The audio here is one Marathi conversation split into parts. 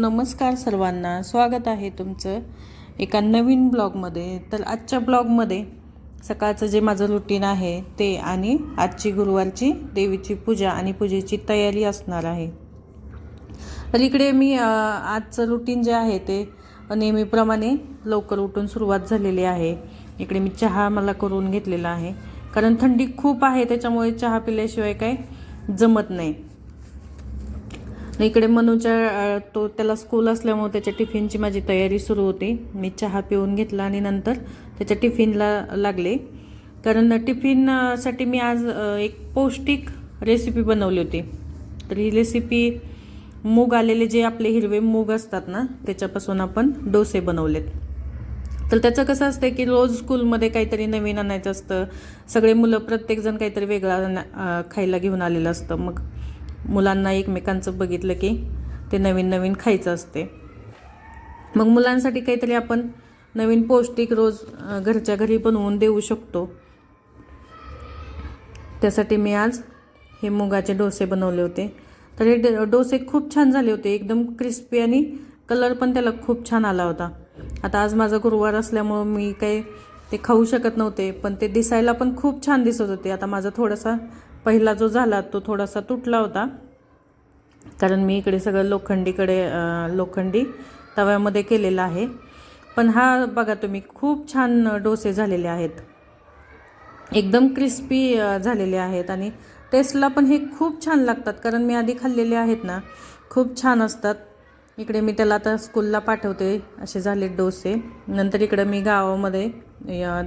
नमस्कार सर्वांना. स्वागत आहे तुमचं एका नवीन ब्लॉगमध्ये. तर आजच्या ब्लॉगमध्ये सकाळचं जे माझं रुटीन आहे ते आणि आजची गुरुवारची देवीची पूजा आणि पूजेची तयारी असणार आहे. तर इकडे मी आजचं रुटीन जे आहे ते नेहमीप्रमाणे लवकर उठून सुरुवात झालेली आहे. इकडे मी चहा मला करून घेतलेला आहे. कारण थंडी खूप आहे त्याच्यामुळे चहा पिल्याशिवाय काय जमत नाही. इकडे मनूच्या तो त्याला स्कूल असल्यामुळे त्याच्या टिफिनची माझी तयारी सुरू होती. मी चहा पिऊन घेतला आणि नंतर त्याच्या टिफिनला लागले. कारण टिफिनसाठी मी आज एक पौष्टिक रेसिपी बनवली होती. तर ही रेसिपी मूग आलेले जे आपले हिरवे मूग असतात ना त्याच्यापासून आपण डोसे बनवलेत. तर त्याचं कसं असतं की रोज स्कूलमध्ये काहीतरी नवीन आणायचं असतं. सगळे मुलं प्रत्येकजण काहीतरी वेगळा खायला घेऊन आलेलं असतं. मग मुलांना एकमेकांचं बघितलं की ते नवीन नवीन खायचं असते. मग मुलांसाठी काहीतरी आपण नवीन पौष्टिक रोज घरच्या घरी बनवून देऊ शकतो. त्यासाठी मी आज हे मुगाचे डोसे बनवले होते. तर हे डोसे खूप छान झाले होते. एकदम क्रिस्पी आणि कलर पण त्याला खूप छान आला होता. आता आज माझा गुरुवार असल्यामुळं मी काही ते खाऊ शकत नव्हते पण ते दिसायला पण खूप छान दिसत होते. आता माझा थोडासा पहिला जो झाला तो थोडासा तुटला होता. कारण मी इकडे सगळं लोखंडीकडे लोखंडी तव्यामध्ये केलेला आहे. पण हा बघा तुम्ही खूप छान डोसे झालेले आहेत. एकदम क्रिस्पी झालेले आहेत आणि टेस्टला पण हे खूप छान लागतात. कारण मी आधी खाल्लेले आहेत ना खूप छान असतात. इकडे मी त्याला आता स्कूलला पाठवते असे झाले डोसे. नंतर इकडं मी गावामध्ये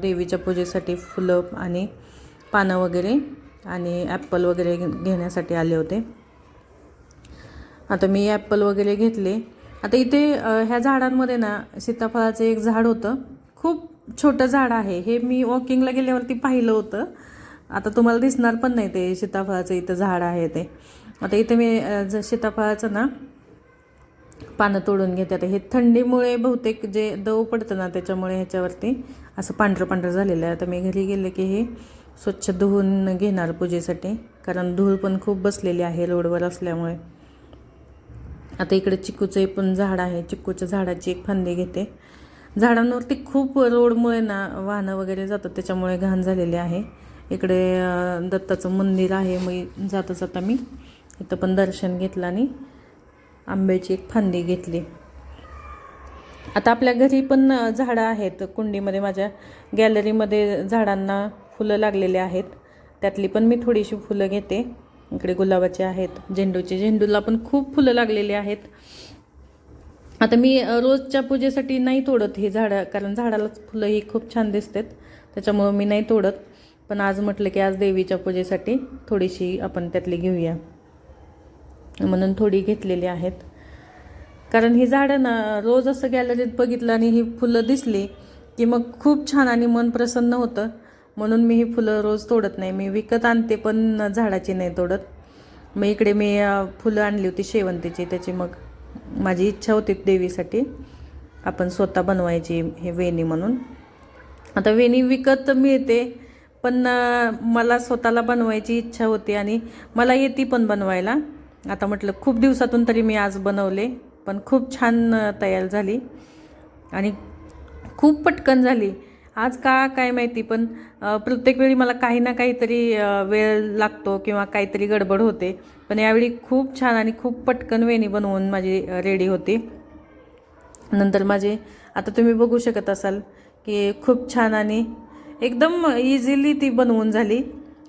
देवीच्या पूजेसाठी फुलं आणि पानं वगैरे आणि ॲप्पल वगैरे घे- घेण्यासाठी आले होते. आता मी ॲप्पल वगैरे घेतले. आता इथे ह्या झाडांमध्ये ना सीताफळाचं एक झाड होतं. खूप छोटं झाड आहे. हे मी वॉकिंगला गेल्यावरती पाहिलं होतं. आता तुम्हाला दिसणार पण नाही ते सीताफळाचं इथं झाड आहे ते. आता इथे मी ज- सीताफळाचं ना पानं तोडून घेते. आता हे थंडीमुळे बहुतेक जे दव पडतं ना त्याच्यामुळे ह्याच्यावरती असं पांढरं पांढरं झालेलं आहे. आता मी घरी गेले की हे स्वच्छ धुवून घेणार पूजेसाठी. कारण धूळ पण खूप बसलेली आहे रोडवर असल्यामुळे. आता इकडे चिकूचं पण झाड आहे. चिकूच्या झाडाची एक फांदी घेते. झाडांवरती खूप रोडमुळे ना वाहनं वगैरे जातात. त्याच्यामुळे घाण झालेली आहे. इकडे दत्ताचं मंदिर आहे. मग जाता जाता मी इथं पण दर्शन घेतलं आणि आंब्याची एक फांदी घेतली. आता आपल्या घरी पण झाडं आहेत. कुंडीमध्ये माझ्या गॅलरीमध्ये झाडांना फुलं लागलेली आहेत. त्यातली पण मी थोडीशी फुलं घेते. इकडे गुलाबाचे आहेत झेंडूचे. झेंडूला पण खूप फुलं लागलेली आहेत. आता मी रोजच्या पूजेसाठी नाही तोडत हे झाडं कारण झाडालाच फुलं ही खूप छान दिसतात. त्याच्यामुळं मी नाही तोडत. पण आज म्हटलं की आज देवीच्या पूजेसाठी थोडीशी आपण त्यातली घेऊया. म्हणून थोडी घेतलेली आहेत. कारण ही झाडं ना रोज असं गॅलरीत बघितलं आणि ही फुलं दिसली की मग खूप छान आणि मन प्रसन्न होतं. म्हणून मी ही फुलं रोज तोडत नाही. मी विकत आणते पण झाडाची नाही तोडत. मग इकडे मी फुलं आणली होती शेवंतीची. त्याची मग माझी इच्छा होती देवीसाठी. आपण स्वतः बनवायची हे वेणी म्हणून. आता वेणी विकत मिळते पण मला स्वतःला बनवायची इच्छा होती आणि मला येते पण बनवायला. आता म्हटलं खूप दिवसातून तरी मी आज बनवले पण खूप छान तयार झाली. आणि खूप पटकन झाली. आज का काय माहिती पण प्रत्येक वेळी मला काही ना काहीतरी वेळ लागतो किंवा काहीतरी गडबड होते. पण यावेळी खूप छान आणि खूप पटकन वेणी बनवून माझी रेडी होती. नंतर माझे आता तुम्ही बघू शकत असाल की खूप छान आणि एकदम इझिली ती बनवून झाली.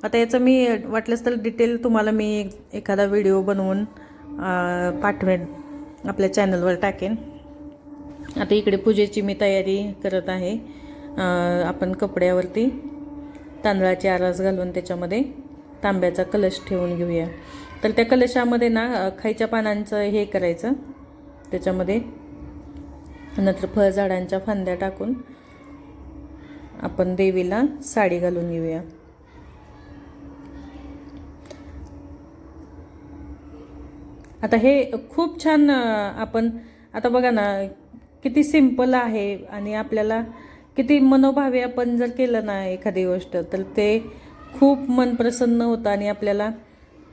आता याचं मी वाटलंच तर डिटेल तुम्हाला मी एखादा व्हिडिओ बनवून पाठवेन आपल्या चॅनलवर टाकेन. आता इकडे पूजेची मी तयारी करत आहे. आपण कपड्यावरती तांदळाची आरास घालून त्याच्यामध्ये तांब्याचा कलश ठेवून घेऊया. तर त्या कलशामध्ये ना खायच्या पानांचं हे करायचं. त्याच्यामध्ये नंतर फळझाडांच्या फांद्या टाकून आपण देवीला साडी घालून घेऊया. आता हे खूप छान आपण आता बघा ना किती सिंपल आहे आणि आपल्याला किती मनोभावे आपण जर केलं ना एखादी गोष्ट तर ते खूप मन प्रसन्न होतं आणि आपल्याला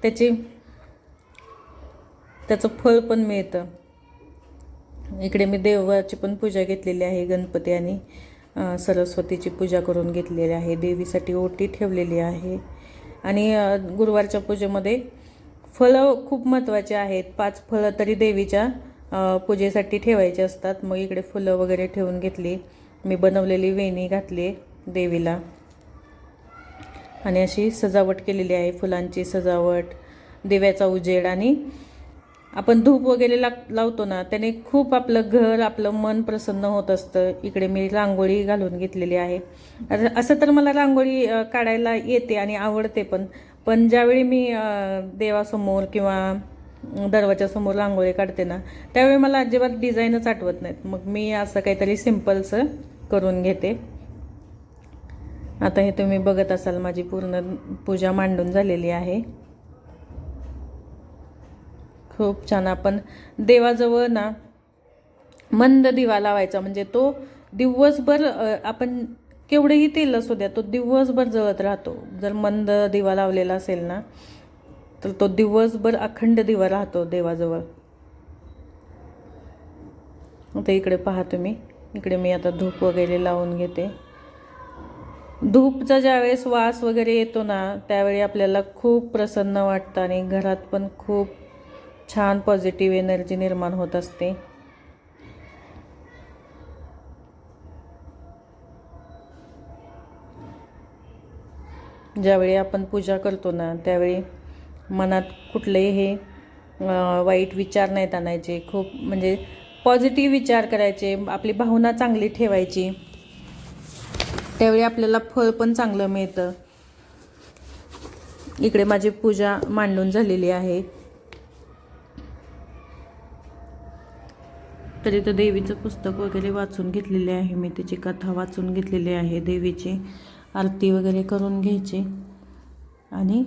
त्याची त्याचं फळ पण मिळतं. इकडे मी देवाची पण पूजा घेतलेली आहे गणपती आणि सरस्वतीची पूजा करून घेतलेली आहे. देवीसाठी ओटी ठेवलेली आहे. आणि गुरुवारच्या पूजेमध्ये फळं खूप महत्त्वाचे आहेत. पाच फळं तरी देवीच्या पूजेसाठी ठेवायचे असतात. मग इकडे फुलं वगैरे ठेवून घेतली. मी बनवलेली वेणी घातली देवीला. आणि अशी सजावट केलेली आहे फुलांची सजावट दिव्याचा उजेड. आणि आपण धूप वगैरे लाग लावतो ना त्याने खूप आपलं घर आपलं मन प्रसन्न होत असतं. इकडे मी रांगोळी घालून घेतलेली आहे. असं तर मला रांगोळी काढायला येते आणि आवडते पण पण ज्यावेळी मी देवासमोर किंवा दरवाजासमोर रांगोळी काढते ना त्यावेळी मला अजिबात डिझाईनच आठवत नाहीत. मग मी असं काहीतरी सिम्पलचं करून घेते. आता हे तुम्ही बघत असाल माझी पूर्ण पूजा मांडून झालेली आहे. खूप छान. आपण देवाजवळ ना मंद दिवा लावायचा. म्हणजे तो दिवसभर आपण केवढेही तेल असू द्या तो दिवसभर जळत राहतो. जर मंद दिवा लावलेला असेल ना तर तो दिवसभर अखंड दिवा राहतो देवाजवळ. आता इकडे पहा तुम्ही. इकडे मी आता धूप वगैरे लावून घेते. धूपचा ज्यावेळेस वास वगैरे येतो ना त्यावेळी आपल्याला खूप प्रसन्न वाटतं आणि घरात पण खूप छान पॉझिटिव्ह एनर्जी निर्माण होत असते. ज्यावेळी आपण पूजा करतो ना त्यावेळी मनात कुठलेही हे वाईट विचार नाहीत आणायचे. खूप म्हणजे पॉझिटिव्ह विचार करायचे आपली भावना चांगली ठेवायची. त्यावेळी आपल्याला फळ पण चांगलं मिळतं. इकडे माझी पूजा मांडून झालेली आहे. तर इथं देवीचं पुस्तक वगैरे वाचून घेतलेले आहे मी त्याची कथा वाचून घेतलेली आहे देवीची. आरती वगैरे करून घ्यायची. आणि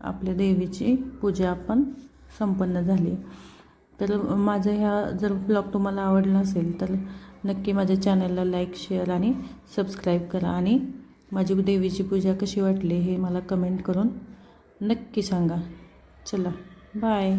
आपल्या देवीची पूजा आपण संपन्न झाली. तर माझं ह्या जर ब्लॉग तुम्हाला आवडला असेल तर नक्की माझ्या चॅनलला लाईक शेअर आणि सबस्क्राईब करा. आणि माझी देवीची पूजा कशी वाटली हे मला कमेंट करून नक्की सांगा. चला बाय